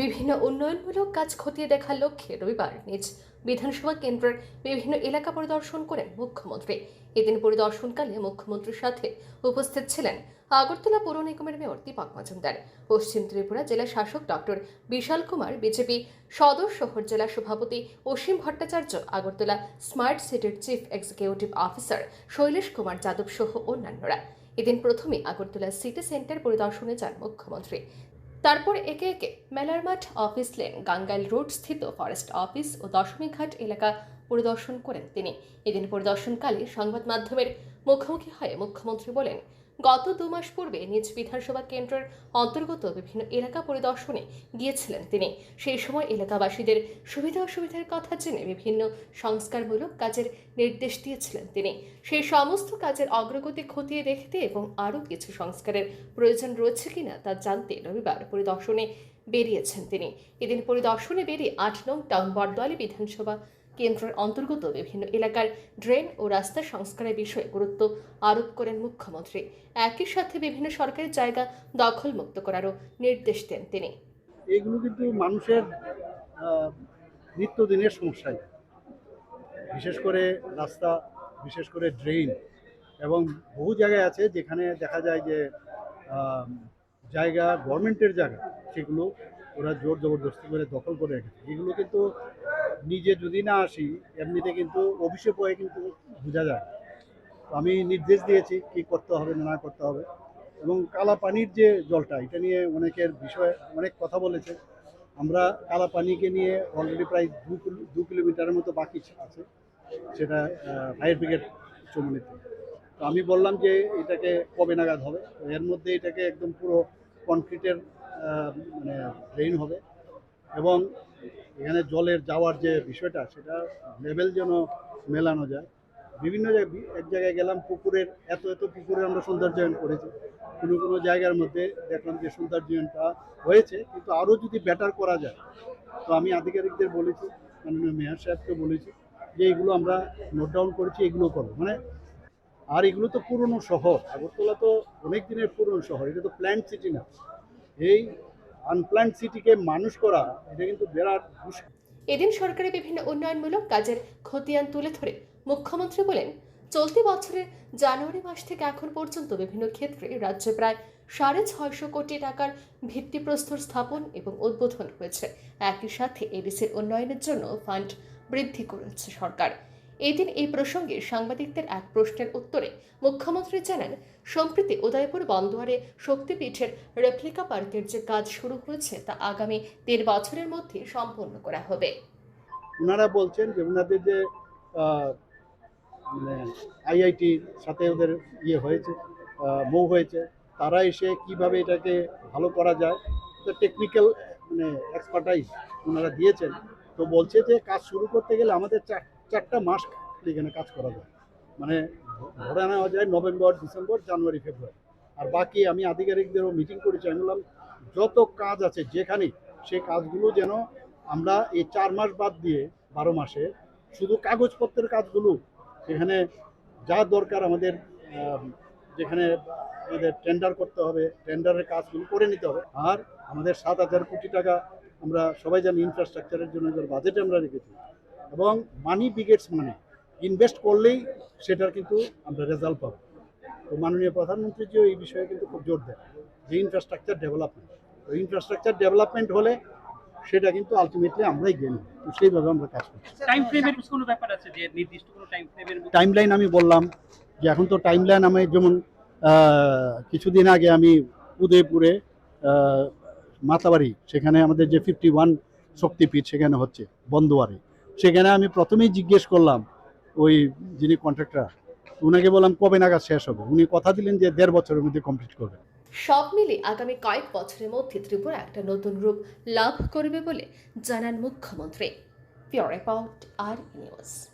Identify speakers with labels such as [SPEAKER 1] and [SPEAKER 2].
[SPEAKER 1] বিভিন্ন উন্নয়নমূলক কাজ খতিয়ে দেখার লক্ষ্যে রবিবার নিজ বিধানসভা কেন্দ্রের বিভিন্ন এলাকা পরিদর্শন করেন মুখ্যমন্ত্রী। এদিন পরিদর্শনকালে মুখ্যমন্ত্রীর সাথে উপস্থিত ছিলেন আগরতলা পৌর নিগমের মেয়র দীপক মজুমদার। পশ্চিম ত্রিপুরা জেলা শাসক ডক্টর বিশাল কুমার, বিজেপি সদর শহর জেলা সভাপতি অসীম ভট্টাচার্য, আগরতলা স্মার্ট সিটির chief executive officer Shailesh Kumar Yadav সহ অন্যান্যরা। এদিন প্রথমে আগরতলা সিটি সেন্টার পরিদর্শনে যান মুখ্যমন্ত্রী। তারপর একে একে মেলার মাঠ অফিস লেন, গাঙ্গাইল রোড স্থিত ফরেস্ট অফিস ও দশমীঘাট এলাকা পরিদর্শন করেন তিনি। এদিন পরিদর্শনকালে সংবাদ মাধ্যমের মুখোমুখি হয়ে মুখ্যমন্ত্রী বলেন গত দু মাস পূর্বে নিজ বিধানসভা কেন্দ্রের অন্তর্গত বিভিন্ন এলাকা পরিদর্শনে গিয়েছিলেন তিনি। সেই সময় এলাকাবাসীদের সুবিধা অসুবিধার কথা জেনে বিভিন্ন সংস্কারমূলক কাজের নির্দেশ দিয়েছিলেন তিনি। সেই সমস্ত কাজের অগ্রগতি খতিয়ে দেখতে এবং আরও কিছু সংস্কারের প্রয়োজন রয়েছে কিনা তা জানতে রবিবার পরিদর্শনে বেরিয়েছেন তিনি। এদিন পরিদর্শনে বেরিয়ে আট নং টাউন বরদোয়ালি বিধানসভা কেন্দ্রের অন্তর্গত বিভিন্ন এলাকার ড্রেন ও রাস্তা সংস্কারের বিষয়ে গুরুত্ব আরোপ করেন মুখ্যমন্ত্রী। একই সাথে বিভিন্ন সরকারি জায়গা দখলমুক্ত করারও নির্দেশ দেন তিনি।
[SPEAKER 2] এগুলো কিন্তু মানুষের নিত্যদিনের সমস্যাই। বিশেষ করে রাস্তা, বিশেষ করে ড্রেন এবং বহু জায়গায় আছে যেখানে দেখা যায় যে জায়গা গভর্নমেন্টের জায়গা, সেগুলো ওরা জোর জবরদস্তি করে দখল করে রেখেছে। এগুলো কিন্তু নিজে যদি না আসি, এমনিতে কিন্তু অভিষেক হয়ে কিন্তু বোঝা যায় তো আমি নির্দেশ দিয়েছি কি করতে হবে না করতে হবে। এবং কালা পানির যে জলটা, এটা নিয়ে অনেকের বিষয়ে অনেক কথা বলেছে। আমরা কালা পানিকে নিয়ে অলরেডি প্রায় দু দু কিলোমিটারের মতো বাকি আছে, সেটা ফায়ার ব্রিগেড চমনিতে তো আমি বললাম যে এটাকে কবে নাগাদ হবে? এর মধ্যে এটাকে একদম পুরো কনক্রিটের মানে ড্রেন হবে। এবং এখানে জলের যাওয়ার যে বিষয়টা, সেটা লেভেল যেন মেলানো যায়। বিভিন্ন জায়গায় এক জায়গায় গেলাম, পুকুরের, এত এত পুকুরের আমরা সৌন্দর্যায়ন করেছি। কোনো কোনো জায়গার মধ্যে দেখলাম যে সৌন্দর্যায়নটা হয়েছে, কিন্তু আরও যদি বেটার করা যায়, তো আমি আধিকারিকদের বলেছি, মাননীয় মেয়র সাহেবকে বলেছি যে এগুলো আমরা নোট ডাউন করেছি, এগুলো করব মানে আর এগুলো তো পুরনো শহর, আগরতলা তো অনেক দিনের পুরনো শহর, এটা তো প্ল্যান্ট সিটি না। এই আনপ্ল্যান্ট সিটিকে মানুষ করা, এটা কিন্তু বিরাট
[SPEAKER 1] এদিন সরকারের বিভিন্ন উন্নয়নমূলক কাজের খতিয়ান তুলে ধরে মুখ্যমন্ত্রী বলেন, চলতি বছরের জানুয়ারি মাস থেকে এখন পর্যন্ত বিভিন্ন ক্ষেত্রে রাজ্যে প্রায় সাড়ে ছয়শো কোটি টাকার ভিত্তিপ্রস্তর স্থাপন এবং উদ্বোধন হয়েছে। একই সাথে এডিসির উন্নয়নের জন্য ফান্ড বৃদ্ধি করেছে সরকার। এদিন এই প্রসঙ্গে সাংবাদিকদের এক প্রশ্নের উত্তরে মুখ্যমন্ত্রী জানান সম্প্রতি উদয়পুর বন্দোয়ারে শক্তিপীঠের রেপ্লিকা পার্কের যে কাজ শুরু হয়েছে তা আগামী দেড় বছরের মধ্যে সম্পন্ন করা হবে।
[SPEAKER 2] ওনারা বলছেন যে ওনাদের যে আহ, মানে আইআইটির সাথে ওদের ইয়ে হয়েছে মৌ হয়েছে তারা এসে কীভাবে এটাকে ভালো করা যায় টেকনিক্যাল মানে এক্সপার্টাইজ ওনারা দিয়েছেন। তো বলছে যে কাজ শুরু করতে গেলে আমাদের চার চারটা মাস এখানে কাজ করা যায়। মানে ধরে নেওয়া যায় নভেম্বর, ডিসেম্বর, জানুয়ারি, ফেব্রুয়ারি। আর বাকি আমি আধিকারিকদেরও মিটিং করেছি, আমি বললাম, যত কাজ আছে যেখানে সেই কাজগুলো যেন আমরা এই চার মাস বাদ দিয়ে বারো মাসে শুধু কাগজপত্রের কাজগুলো সেখানে যা দরকার আমাদের যেখানে আমাদের টেন্ডার করতে হবে টেন্ডারের কাজগুলো করে নিতে হবে। আর আমাদের সাত হাজার কোটি টাকা আমরা সবাই জানি ইনফ্রাস্ট্রাকচারের জন্য এবার বাজেটে আমরা রেখেছি। এবং মানি বিগেটস মানি ইনভেস্ট করলেই সেটার কিন্তু আমরা রেজাল্ট পাবো। তো মাননীয় প্রধানমন্ত্রীজিও এই বিষয়ে কিন্তু খুব জোর দেন যে ইনফ্রাস্ট্রাকচার ডেভেলপমেন্ট তো ইনফ্রাস্ট্রাকচার ডেভেলপমেন্ট হলে সেটা কিন্তু আলটিমেটলি আমরাই তো সেইভাবে আমরা কাজ করি
[SPEAKER 3] টাইম ফ্রেমের কোনো ব্যাপার আছে যে নির্দিষ্ট কোনো টাইম ফ্রেমের
[SPEAKER 2] টাইম লাইন আমি বললাম যে এখন তো টাইম লাইন আমি যেমন কিছুদিন আগে আমি উদয়পুরে মাতাবাড়ি, সেখানে আমাদের যে ফিফটি ওয়ান শক্তিপীঠ সেখানে হচ্ছে, বন্দোয়ারে। সেখানে আমি প্রথমেই জিজ্ঞেস করলাম, ওই যিনি কন্ট্রাক্টর উনাকে বললাম, কবে নাগাদ শেষ হবে? উনি কথা দিলেন যে দেড় বছরের মধ্যে কমপ্লিট করবে।
[SPEAKER 1] সব মিলে আগামী কয়েক বছরের মধ্যে ত্রিপুরা একটা নতুন রূপ লাভ করবে বলে জানান মুখ্যমন্ত্রী। পিওর রিপোর্ট আর নিউজ।